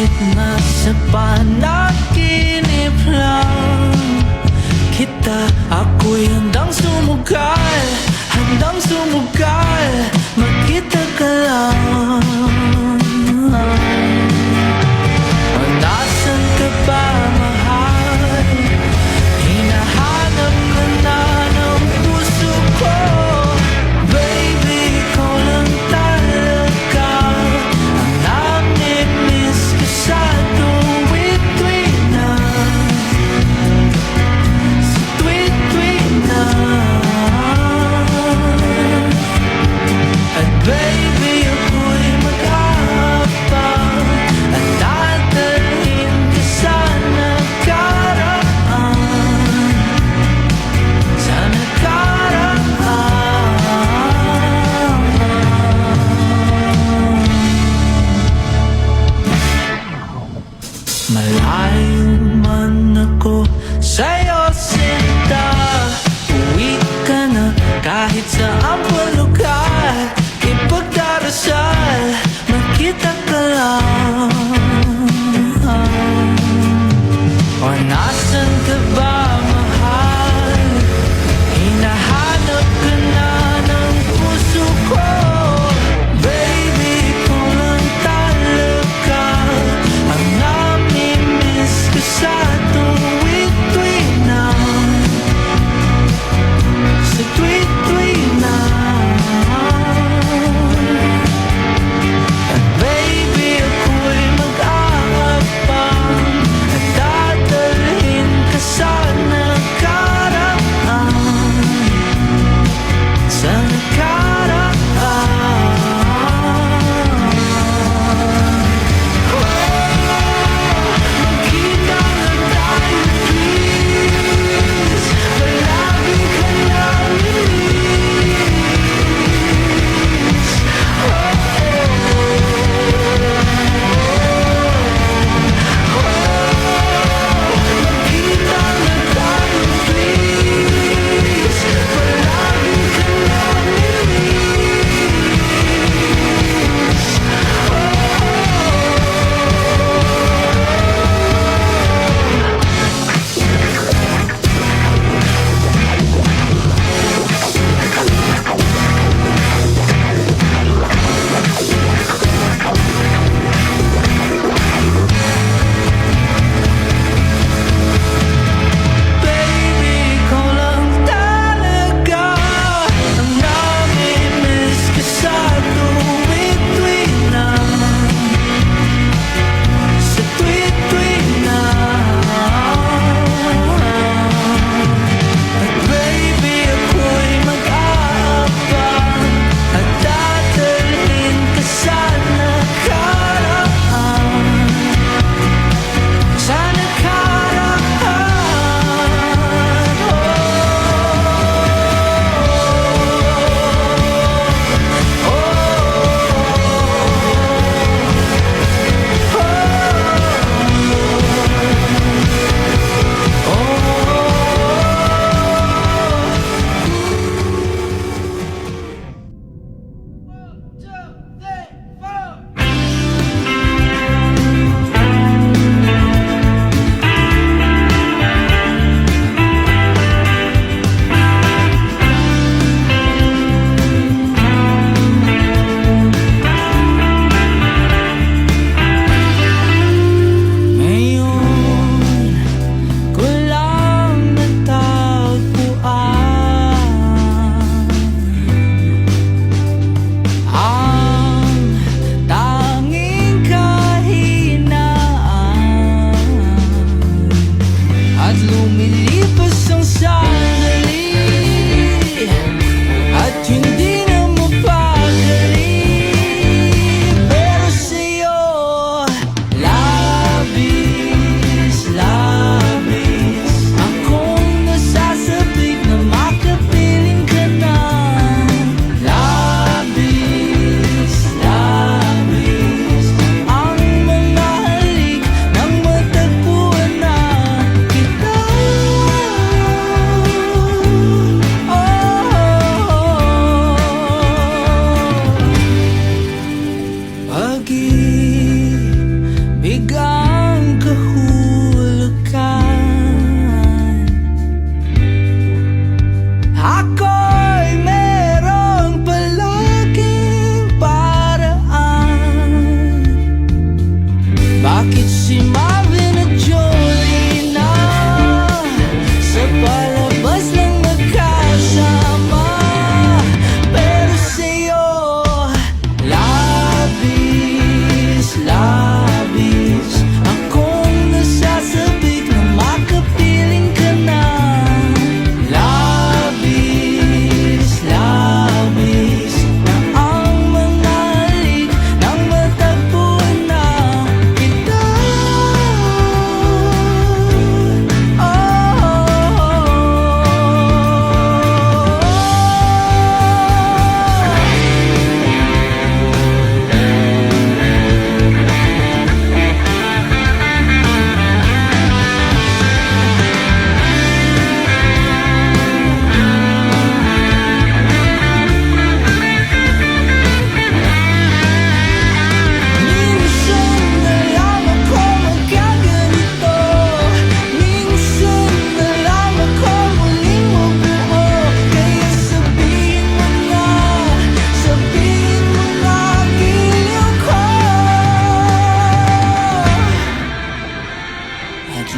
Ngunit nasa panaginip lang Kita ako'y handang sumugal Handang sumugal Magkita ka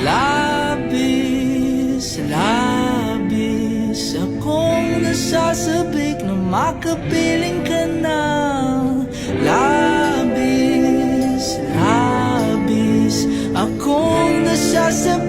labis, labis Akong nasasabik na makapiling ka na. Labis, labis Akong nasasabik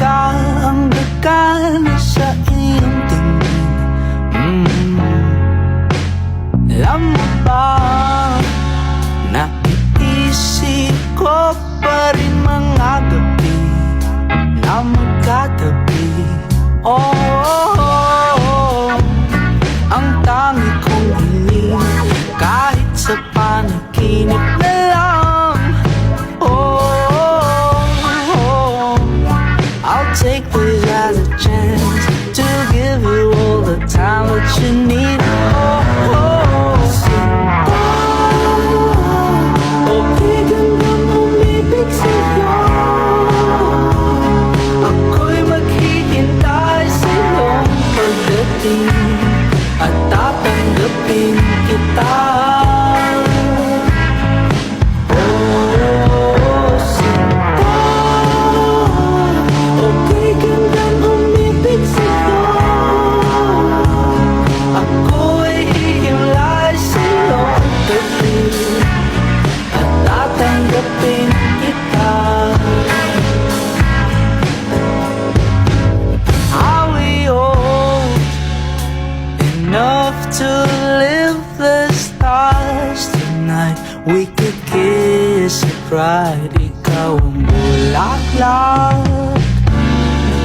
Talaga ang gagana sa iyong tingin mm. Alam mo ba Naiisip ko pa rin mga gabi Na magkatabi oh, oh, oh, oh. Ang tangi kong hiling Kahit sa panaginip na take this as a chance To give you all the time that you need oh. Ikaw ang bulaklak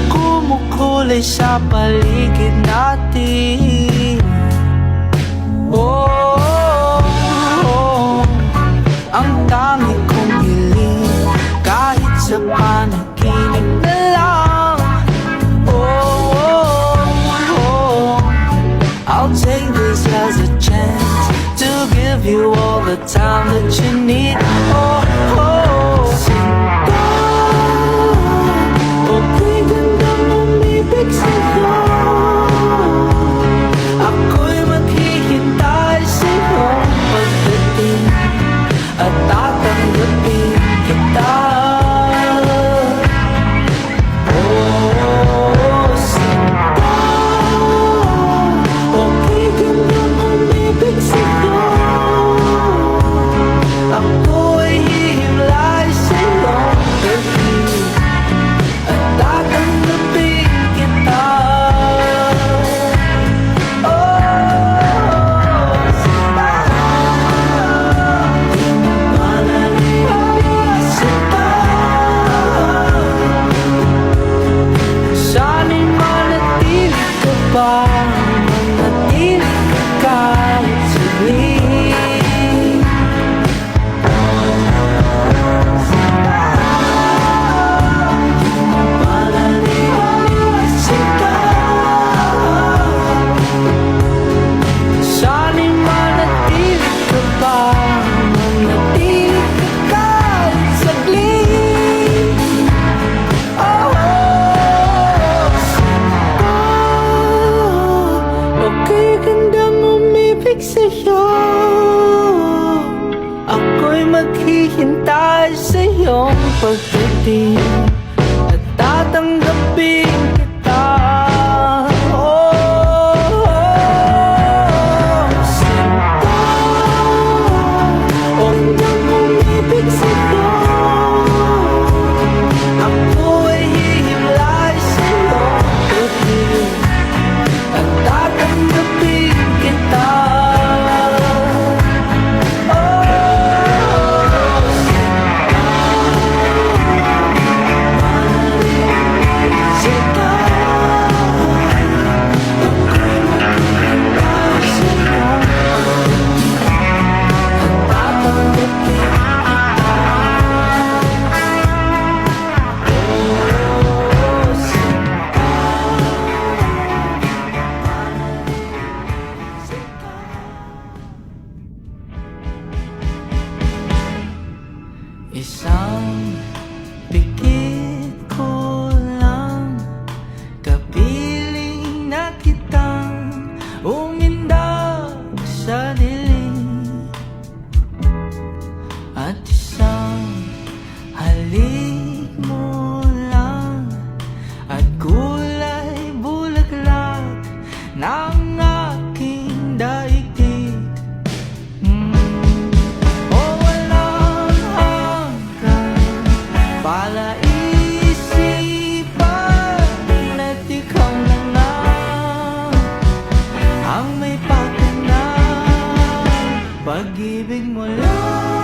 Kumukulay sa paligid natin Oh, oh, oh. Ang tangi kong hiling Kahit sa panaginip na lang oh, oh, oh. I'll take this as a chance To give you all the time that you need Oh, oh 想 Pag-ibig mo lang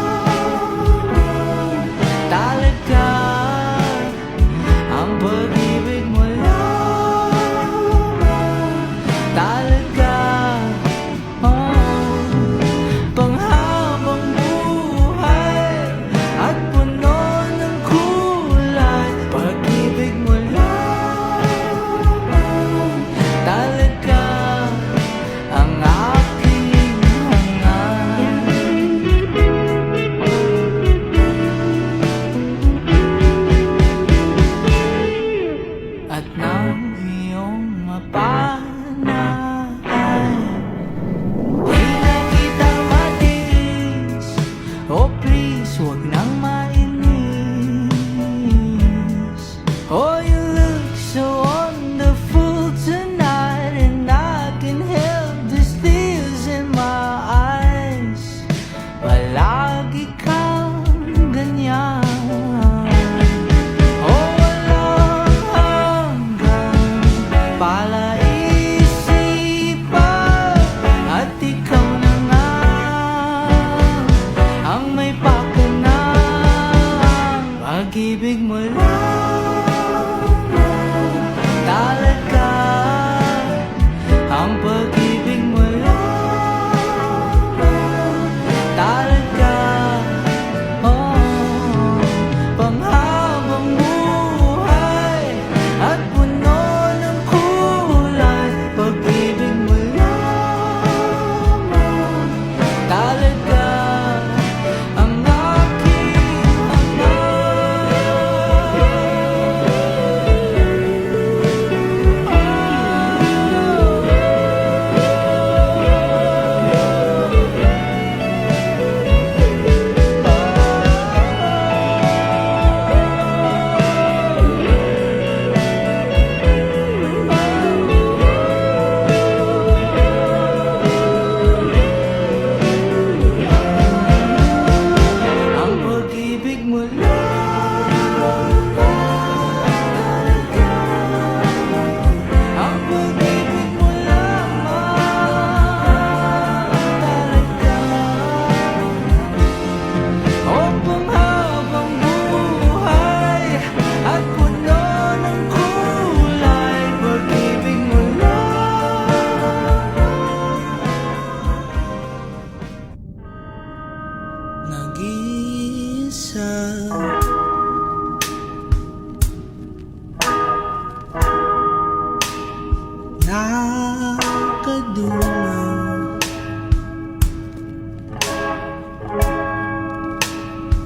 Nakadulong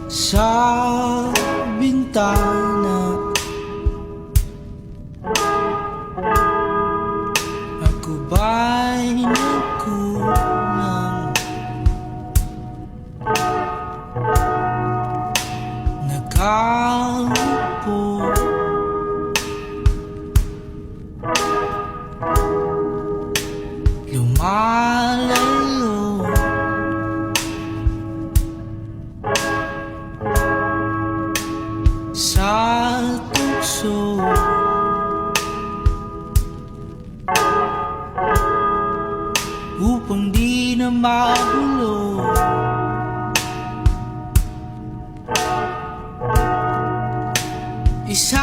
Sa bintana mountain road. It's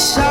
shine.